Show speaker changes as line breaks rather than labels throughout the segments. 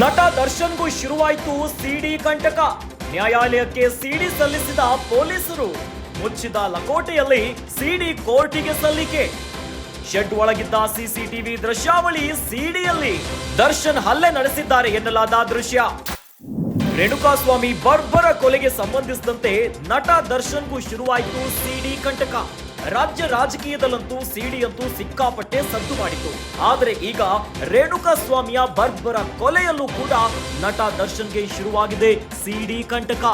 ನಟ ದರ್ಶನ್ಗೂ ಶುರುವಾಯಿತು ಸಿಡಿ ಕಂಟಕ. ನ್ಯಾಯಾಲಯಕ್ಕೆ ಸಿಡಿ ಸಲ್ಲಿಸಿದ ಪೊಲೀಸರು ಮುಚ್ಚಿದ ಲಕೋಟೆಯಲ್ಲಿ ಸಿಡಿ ಕೋರ್ಟಿಗೆ ಸಲ್ಲಿಕೆ. ಶೆಡ್ ಒಳಗಿದ್ದ ಸಿಸಿಟಿವಿ ದೃಶ್ಯಾವಳಿ ಸಿಡಿಯಲ್ಲಿ ದರ್ಶನ್ ಹಲ್ಲೆ ನಡೆಸಿದ್ದಾರೆ ಎನ್ನಲಾದ ದೃಶ್ಯ. ರೇಣುಕಾಸ್ವಾಮಿ ಬರ್ಬರ ಕೊಲೆಗೆ ಸಂಬಂಧಿಸಿದಂತೆ ನಟ ದರ್ಶನ್ಗೂ ಶುರುವಾಯಿತು ಸಿಡಿ ಕಂಟಕ. ರಾಜ್ಯ ರಾಜಕೀಯದಲ್ಲಂತೂ ಸಿಡಿಯಂತೂ ಸಿಕ್ಕಾಪಟ್ಟೆ ಸದ್ದು ಮಾಡಿತು ಆದರೆ ಈಗ ರೇಣುಕಾಸ್ವಾಮಿಯ ಬರ್ಬರ ಕೊಲೆಯಲ್ಲೂ ಕೂಡ ನಟ ದರ್ಶನ್ಗೆ ಶುರುವಾಗಿದೆ ಸಿಡಿ ಕಂಟಕ.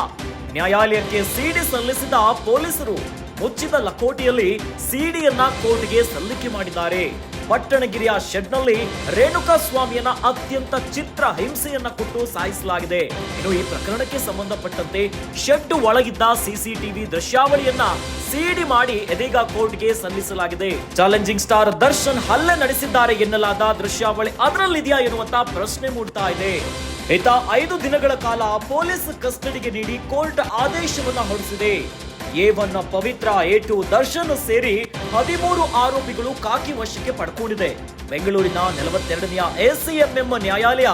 ನ್ಯಾಯಾಲಯಕ್ಕೆ ಸಿಡಿ ಸಲ್ಲಿಸಿದ ಪೊಲೀಸರು ಮುಚ್ಚಿದ ಲಕೋಟೆಯಲ್ಲಿ ಸಿಡಿಯನ್ನ ಕೋರ್ಟ್ಗೆ ಸಲ್ಲಿಕೆ ಮಾಡಿದ್ದಾರೆ. ಪಟ್ಟಣಗಿರಿಯ ಶೆಡ್ನಲ್ಲಿ ರೇಣುಕಾ ಸ್ವಾಮಿಯನ್ನ ಅತ್ಯಂತ ಚಿತ್ರ ಹಿಂಸೆಯನ್ನ ಕೊಟ್ಟು ಸಾಯಿಸಲಾಗಿದೆ. ಇನ್ನು ಈ ಪ್ರಕರಣಕ್ಕೆ ಸಂಬಂಧಪಟ್ಟಂತೆ ಶೆಡ್ ಒಳಗಿದ್ದ ಸಿಸಿಟಿವಿ ದೃಶ್ಯಾವಳಿಯನ್ನ ಸಿಡಿ ಮಾಡಿ ಇದೀಗ ಕೋರ್ಟ್ಗೆ ಸಲ್ಲಿಸಲಾಗಿದೆ. ಚಾಲೆಂಜಿಂಗ್ ಸ್ಟಾರ್ ದರ್ಶನ್ ಹಲ್ಲೆ ನಡೆಸಿದ್ದಾರೆ ಎನ್ನಲಾದ ದೃಶ್ಯಾವಳಿ ಅದರಲ್ಲಿದೆಯಾ ಎನ್ನುವಂತ ಪ್ರಶ್ನೆ ಮೂಡ್ತಾ ಇದೆ. ಈತ ಐದು ದಿನಗಳ ಕಾಲ ಪೊಲೀಸ್ ಕಸ್ಟಡಿಗೆ ನೀಡಿ ಕೋರ್ಟ್ ಆದೇಶವನ್ನ ಹೊರಡಿಸಿದೆ. ಒನ್ ಪವಿತ್ರ ಏಟು ಟು ದರ್ಶನ್ ಸೇರಿ ಹದಿಮೂರು ಆರೋಪಿಗಳು ಕಾಕಿ ವಶಕ್ಕೆ ಪಡ್ಕೊಂಡಿದೆ. ಬೆಂಗಳೂರಿನ ನಲವತ್ತೆರಡನೆಯ ಎಸಿಎಂಎಂ ನ್ಯಾಯಾಲಯ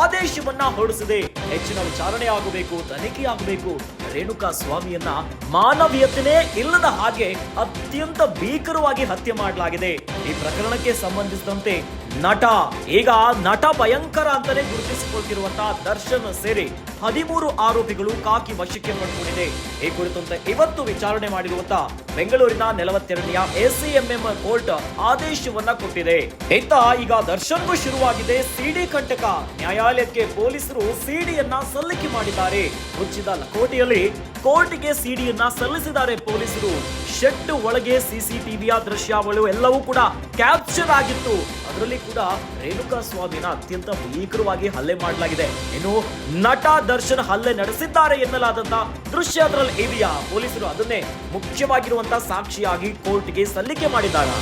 ಆದೇಶವನ್ನ ಹೊರಡಿಸಿದೆ. ಹೆಚ್ಚಿನ ವಿಚಾರಣೆ ಆಗಬೇಕು ತನಿಖೆ ಆಗಬೇಕು ರೇಣುಕಾ ಸ್ವಾಮಿಯನ್ನ ಮಾನವೀಯತೆನೇ ಇಲ್ಲದ ಹಾಗೆ ಅತ್ಯಂತ ಭೀಕರವಾಗಿ ಹತ್ಯೆ ಮಾಡಲಾಗಿದೆ. ಈ ಪ್ರಕರಣಕ್ಕೆ ಸಂಬಂಧಿಸಿದಂತೆ ನಟ, ಈಗ ನಟ ಭಯಂಕರ ಅಂತಲೇ ಗುರುತಿಸಿಕೊಳ್ತಿರುವಂತಹ ದರ್ಶನ್ ಸೇರಿ ಹದಿಮೂರು ಆರೋಪಿಗಳು ಕಾಕಿ ವಶಕ್ಕೆ ಪಡ್ಕೊಂಡಿದೆ. ಈ ಕುರಿತಂತೆ ಇವತ್ತು ವಿಚಾರಣೆ ಮಾಡಿರುವಂತ ಬೆಂಗಳೂರಿನ ನಲವತ್ತೆರಡನೆಯ ಎಸಿಎಂಎಂ ಕೋರ್ಟ್ ಆದೇಶವನ್ನ ಕೊಟ್ಟಿದೆ. ಇತ್ತ ಈಗ ದರ್ಶನ್ಗೂ ಶುರುವಾಗಿದೆ. ಸಿಡಿ ಕಂಟಕ ನ್ಯಾಯಾಲಯಕ್ಕೆ ಪೊಲೀಸರು ಸಿಡಿಯನ್ನ ಸಲ್ಲಿಕೆ ಮಾಡಿದ್ದಾರೆ. ಮುಚ್ಚಿದ ಲಕೋಟೆಯಲ್ಲಿ ಕೋರ್ಟ್ಗೆ ಸಿಡಿಯನ್ನ ಸಲ್ಲಿಸಿದ್ದಾರೆ ಪೊಲೀಸರು. ಶೆಡ್ ಒಳಗೆ ಸಿಸಿಟಿವಿಯ ದೃಶ್ಯಾವಳಿ ಎಲ್ಲವೂ ಕೂಡ ಕ್ಯಾಪ್ಚರ್ ಆಗಿತ್ತು. ಅದರಲ್ಲಿ ಕೂಡ ರೇಣುಕಾ ಸ್ವಾಮಿನ ಅತ್ಯಂತ ಭೀಕರವಾಗಿ ಹಲ್ಲೆ ಮಾಡಲಾಗಿದೆ. ಇನ್ನು ನಟ ದರ್ಶನ್ ಹಲ್ಲೆ ನಡೆಸಿದ್ದಾರೆ ಎನ್ನಲಾದಂತ ದೃಶ್ಯ ಅದರಲ್ಲಿ ಇದೆಯಾ? ಪೊಲೀಸರು ಅದನ್ನೇ ಮುಖ್ಯವಾಗಿರುವಂತಹ ಸಾಕ್ಷಿಯಾಗಿ ಕೋರ್ಟ್ಗೆ ಸಲ್ಲಿಕೆ ಮಾಡಿದ್ದಾರೆ?